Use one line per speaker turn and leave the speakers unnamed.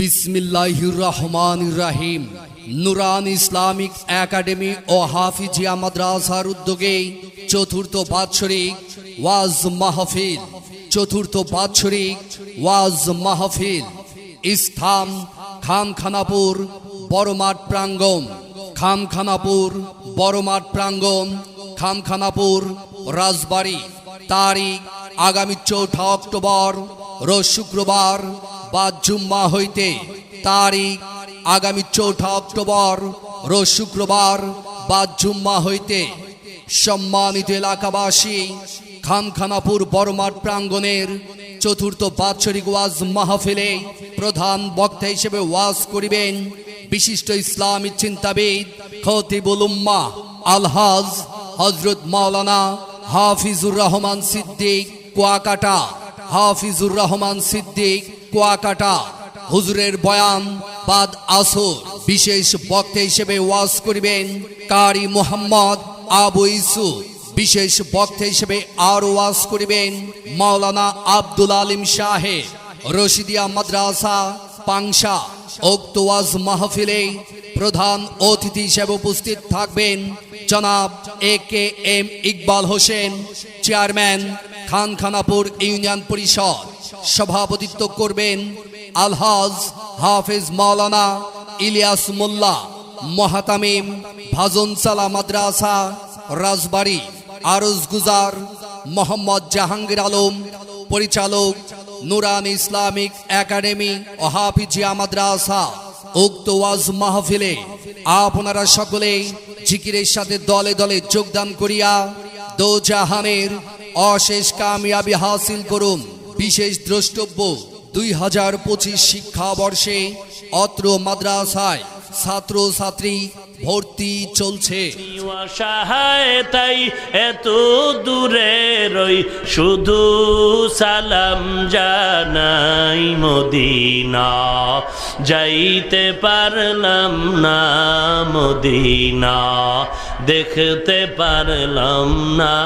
বিসমিল্লাহির রহমান রাহিম। নুরান ইসলামিক একাডেমি ও হাফিজিয়া মাদ্রাসার উদ্যোগে চতুর্থ বাৎসরিক ওয়াজ মাহফিল, চতুর্থ বাৎসরিক ওয়াজ মাহফিল, ইস্থাম, খামখানাপুর, বড়মাঠ প্রাঙ্গণ, খামখানাপুর, বড়মাঠ প্রাঙ্গণ, খামখানাপুর, রাজবাড়ি। তারিখ আগামী চৌঠা অক্টোবর, রোজ শুক্রবার বা জুম্মা হইতে তারিখ আগামী চৌঠা অক্টোবর রোজ শুক্রবার বা জুম্মা হইতে সম্মানিত এলাকাবাসী খামখানাপুর বড়মাঠ প্রাঙ্গণের চতুর্থ বাৎসরিক ওয়াজ মাহফিলে প্রধান বক্তা হিসেবে ওয়াজ করিবেন বিশিষ্ট ইসলামী চিন্তাবিদ খতিবুল উম্মাহ আলহাজ হজরত মাওলানা হাফিজুর রহমান সিদ্দিক কুয়াকাটা। হাফিজুর রহমান সিদ্দিক কুয়াকাটা, হুজুরের বয়ান বাদ আসর। বিশেষ বক্তা হিসেবে ওয়াজ করিবেন কারি মোহাম্মদ আবু ইসু বিশেষ বক্তা হিসেবে আর ওয়াজ করিবেন মাওলানা আব্দুল আলিম সাহেব রশিদিয়া মাদ্রাসা, পাংশা। ওক্তওয়াজ মাহফিলে প্রধান অতিথি হিসেবে উপস্থিত থাকবেন জনাব A K M Iqbal Hossain, chairman Khankhanapur union Parishad. সভাপতিত্ব করবেন আলহাজ হাফেজ মাওলানা ইলিয়াস মোল্লা, মহাতামিম ভাজন সালা মাদ্রাসা, রাজবাড়ি, আরজ গুজার, মোহাম্মদ জাহাঙ্গীর আলম, পরিচালক নুরান ইসলামিক একাডেমি ও হাফিজিয়া মাদ্রাসা, উক্ত ওয়াজ মাহফিলে আপনারা সকলে জিকিরের সাথে দলে দলে যোগদান করিয়া দো জাহানের অশেষ কামিয়াবি হাসিল করুন। বিশেষ দ্রষ্টব্য, দুই হাজার পঁচিশ শিক্ষাবর্ষে অত্র মাদ্রাসায় ছাত্র ছাত্রী ভর্তি চলছে।
তাই এত দূরে রই, শুধু সালাম জানাই মদিনা। যাইতে পারলাম না মদিনা, দেখতে পারলাম না